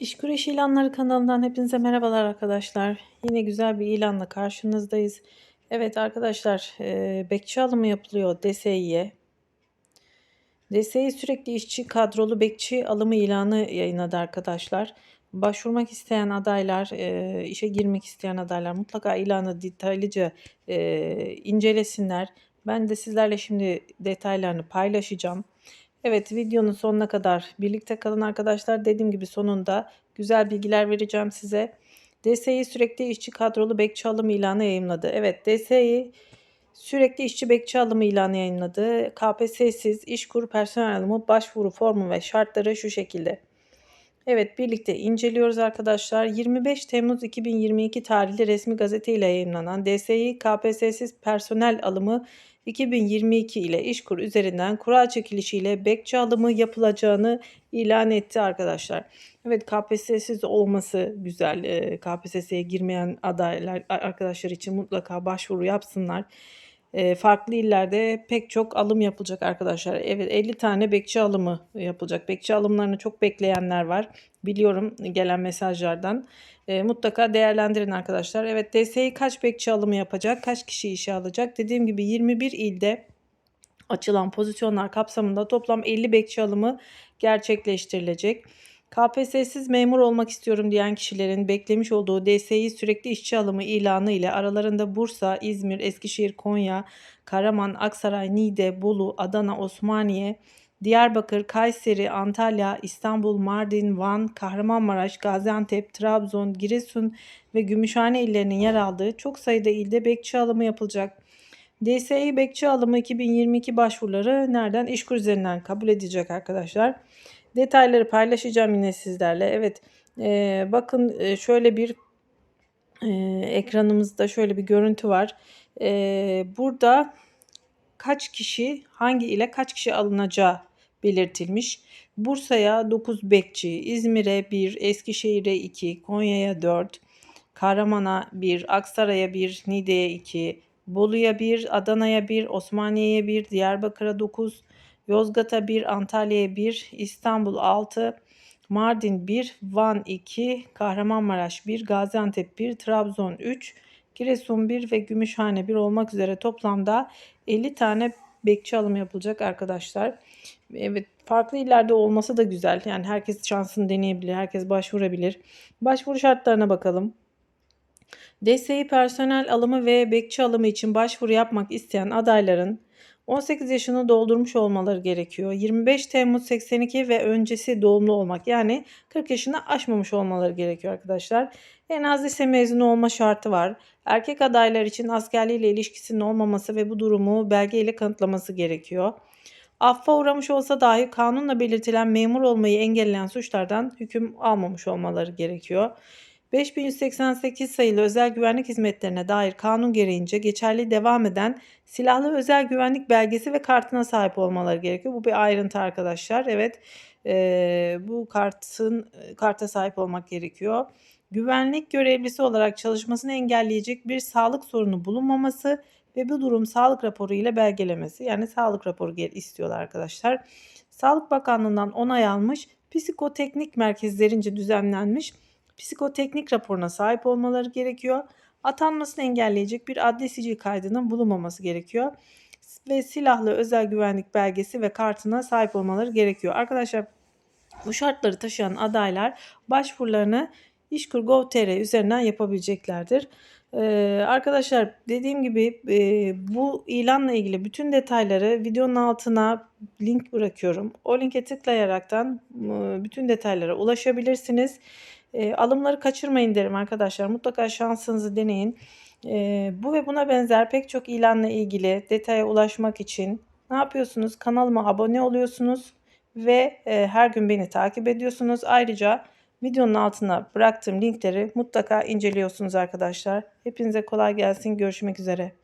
İş Güreş İlanları kanalından hepinize merhabalar arkadaşlar. Yine güzel bir ilanla karşınızdayız. Evet arkadaşlar e, bekçi alımı yapılıyor DSİ'ye. DSİ sürekli işçi kadrolu bekçi alımı ilanı yayınladı arkadaşlar. Başvurmak isteyen adaylar, e, işe girmek isteyen adaylar mutlaka ilanı detaylıca e, incelesinler. Ben de sizlerle şimdi detaylarını paylaşacağım. Evet videonun sonuna kadar birlikte kalın arkadaşlar. Dediğim gibi sonunda güzel bilgiler vereceğim size. DSİ sürekli işçi kadrolu bekçi alım ilanı yayınladı. Evet DSİ sürekli işçi bekçi alımı ilanı yayınladı. KPSS'siz işkur personel alımı başvuru formu ve şartları şu şekilde. Evet birlikte inceliyoruz arkadaşlar. 25 Temmuz 2022 tarihli resmi gazete ile yayınlanan DSİ KPSS'siz personel alımı 2022 ile İşkur üzerinden kura çekilişiyle bekçi alımı yapılacağını ilan etti arkadaşlar. Evet KPSS'siz olması güzel. KPSS'ye girmeyen adaylar arkadaşlar için mutlaka başvuru yapsınlar. Farklı illerde pek çok alım yapılacak arkadaşlar. Evet 50 tane bekçi alımı yapılacak. Bekçi alımlarını çok bekleyenler var. Biliyorum gelen mesajlardan. E, mutlaka değerlendirin arkadaşlar. Evet DSİ kaç bekçi alımı yapacak? Kaç kişi işe alacak? Dediğim gibi 21 ilde açılan pozisyonlar kapsamında toplam 50 bekçi alımı gerçekleştirilecek. KPSS'siz memur olmak istiyorum diyen kişilerin beklemiş olduğu DSİ sürekli işçi alımı ilanı ile aralarında Bursa, İzmir, Eskişehir, Konya, Karaman, Aksaray, Niğde, Bolu, Adana, Osmaniye, Diyarbakır, Kayseri, Antalya, İstanbul, Mardin, Van, Kahramanmaraş, Gaziantep, Trabzon, Giresun ve Gümüşhane illerinin yer aldığı çok sayıda ilde bekçi alımı yapılacak. DSİ bekçi alımı 2022 başvuruları nereden? İşkur üzerinden kabul edecek arkadaşlar. Detayları paylaşacağım yine sizlerle. Evet e, bakın e, şöyle bir e, ekranımızda şöyle bir görüntü var. E, burada kaç kişi hangi ile kaç kişi alınacağı belirtilmiş. Bursa'ya 9 bekçi, İzmir'e 1, Eskişehir'e 2, Konya'ya 4, Kahraman'a 1, Aksaray'a 1, Niğde'ye 2, Bolu'ya 1, Adana'ya 1, Osmaniye'ye 1, Diyarbakır'a 9, Yozgat'a 1, Antalya'ya 1, İstanbul 6, Mardin 1, Van 2, Kahramanmaraş 1, Gaziantep 1, Trabzon 3, Giresun 1 ve Gümüşhane 1 olmak üzere toplamda 50 tane bekçi alımı yapılacak arkadaşlar. Evet farklı illerde olması da güzel. Yani herkes şansını deneyebilir. Herkes başvurabilir. Başvuru şartlarına bakalım. DSİ personel alımı ve bekçi alımı için başvuru yapmak isteyen adayların 18 yaşını doldurmuş olmaları gerekiyor. 25 Temmuz 82 ve öncesi doğumlu olmak yani 40 yaşını aşmamış olmaları gerekiyor arkadaşlar. En az lise mezunu olma şartı var. Erkek adaylar için askerliğiyle ilişkisinin olmaması ve bu durumu belgeyle kanıtlaması gerekiyor. Affa uğramış olsa dahi kanunla belirtilen memur olmayı engelleyen suçlardan hüküm almamış olmaları gerekiyor. 5188 sayılı özel güvenlik hizmetlerine dair kanun gereğince geçerli devam eden silahlı özel güvenlik belgesi ve kartına sahip olmaları gerekiyor. Bu bir ayrıntı arkadaşlar. Evet e, bu kartın karta sahip olmak gerekiyor. Güvenlik görevlisi olarak çalışmasını engelleyecek bir sağlık sorunu bulunmaması ve bu durum sağlık raporu ile belgelemesi. Yani sağlık raporu istiyorlar arkadaşlar. Sağlık Bakanlığı'ndan onay almış psikoteknik merkezlerince düzenlenmiş psikoteknik raporuna sahip olmaları gerekiyor. Atanmasını engelleyecek bir adli sicil kaydının bulunmaması gerekiyor. Ve silahlı özel güvenlik belgesi ve kartına sahip olmaları gerekiyor. Arkadaşlar bu şartları taşıyan adaylar başvurularını İşkur.gov.tr üzerinden yapabileceklerdir. Ee, arkadaşlar dediğim gibi e, bu ilanla ilgili bütün detayları videonun altına link bırakıyorum. O linke tıklayaraktan e, bütün detaylara ulaşabilirsiniz. E, alımları kaçırmayın derim arkadaşlar. Mutlaka şansınızı deneyin. E, bu ve buna benzer pek çok ilanla ilgili detaya ulaşmak için ne yapıyorsunuz? Kanalıma abone oluyorsunuz ve e, her gün beni takip ediyorsunuz. Ayrıca videonun altına bıraktığım linkleri mutlaka inceliyorsunuz arkadaşlar. Hepinize kolay gelsin. Görüşmek üzere.